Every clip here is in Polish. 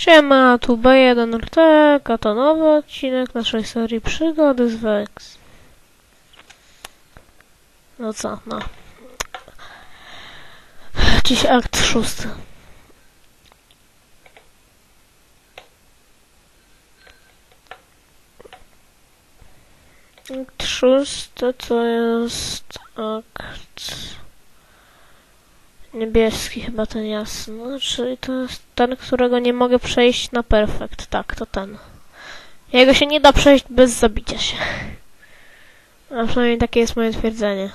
Siema, tu B1RT, a to nowy odcinek naszej serii Przygody z Vex. No co, no. Dziś akt szósty. Akt szósty to jest akt niebieski, chyba ten jasny, czyli to jest ten, którego nie mogę przejść na perfekt. Tak, to ten. Jego się nie da przejść bez zabicia się. A przynajmniej takie jest moje twierdzenie.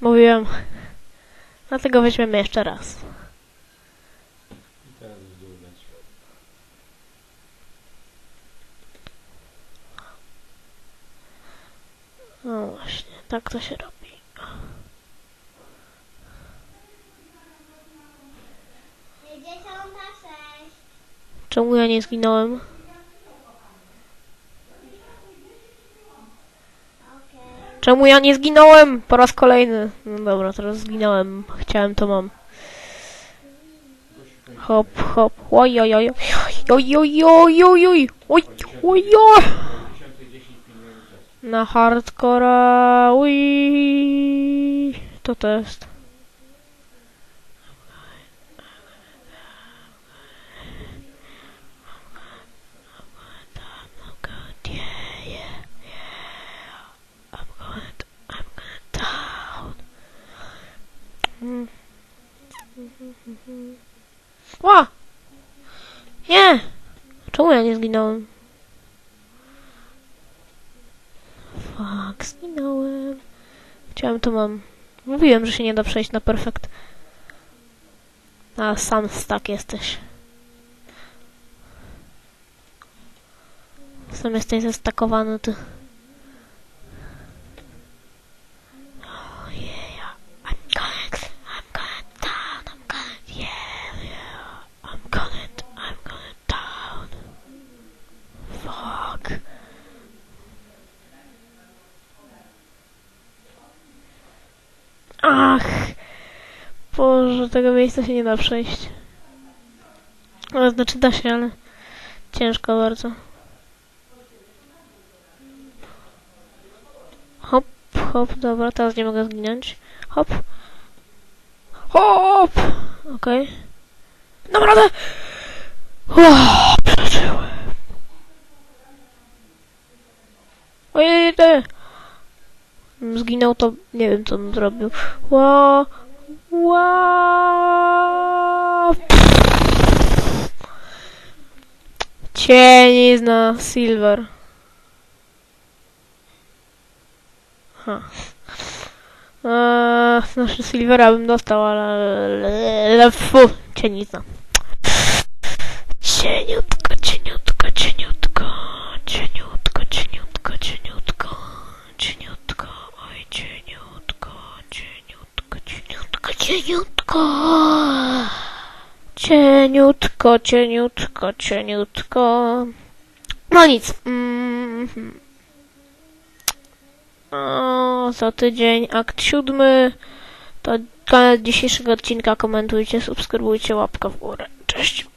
Mówiłem. Dlatego weźmiemy jeszcze raz. I teraz w dół leć. No właśnie, tak to się robi. Czemu ja nie zginąłem? Czemu ja nie zginąłem? Po raz kolejny. No dobra, teraz zginąłem. Chciałem, to mam. Hop, hop. Oj, oj, oj. Oj, oj, oj, oj, oj. Oj, oj, oj. Po 10 pilnujemy czasu. Na hardcora. Ui. To jest. Mm. Ła! Nie! Czemu ja nie zginąłem? Fuck, zginąłem. Chciałem to mam. Mówiłem, że się nie da przejść na perfekt. A sam tak jesteś. Sam jesteś zestakowany, ty. Ach! Boże, tego miejsca się nie da przejść. No, znaczy da się, ale ciężko bardzo. Hop, hop, dobra, teraz nie mogę zginąć. Hop. Hop! Okej. Dam radę! Uff, przeżyłem. Ojej! Zginął to, nie wiem co bym zrobił. Ła, ła. Cień na silver. Ha. Eee, znaczy silvera bym dostał, ale, ale, fu, cienizna. Cieniutko, cieniutko, cieniutko, cieniutko, cieniutko, cieniutko, oj cieniutko, cieniutko, cieniutko, cieniutko. Cieniutko, cieniutko. No nic. Mhm. O, za tydzień akt siódmy. To koniec dzisiejszego odcinka. Komentujcie, subskrybujcie, łapka w górę. Cześć.